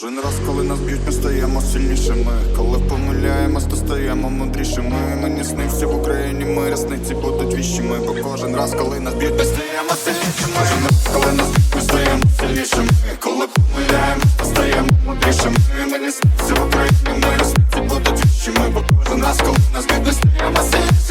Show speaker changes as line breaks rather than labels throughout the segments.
Кожен раз, коли нас б'ють, ми стаємо сильнішими. Коли помиляємось, то стаємо мудрішими. Мені снився в Україні, ми рясниці будуть віщими. Бо кожен раз, коли нас б'ють, ми стаємо сильнішими. Кожен раз, коли нас б'ють, ми стаємо сильнішими. Коли помиляємось, то стаємо мудрішими. Мені снився в Україні, ми рясниці будуть віщими. Бо кожен раз, коли нас б'ють, ми стаємо сильнішими.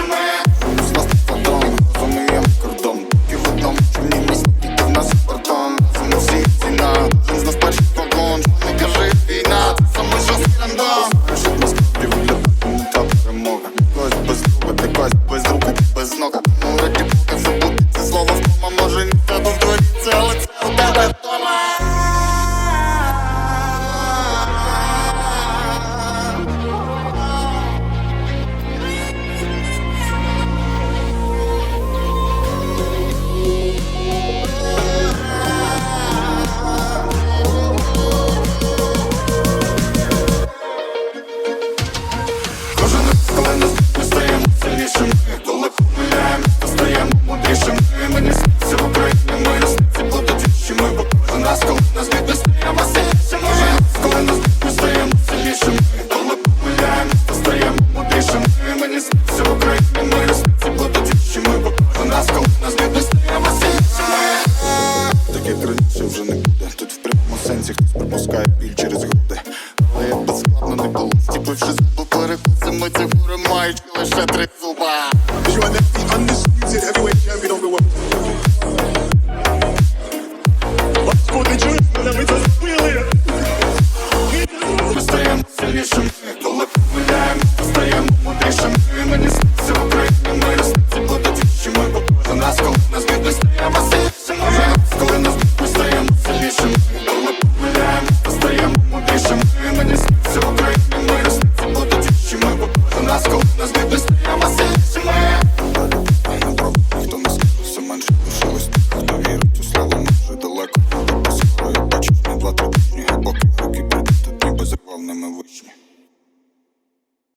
інакше вже не буде. Тут в прямому сенсі хтось пропускає біль через груди. Але як би складно не було, стіпивши зуби, перекусимо ці гори, мають лише три зуба.
You сильнішими, коли помиляємо, стаємо мудрішими, мені стаємо. görüşme.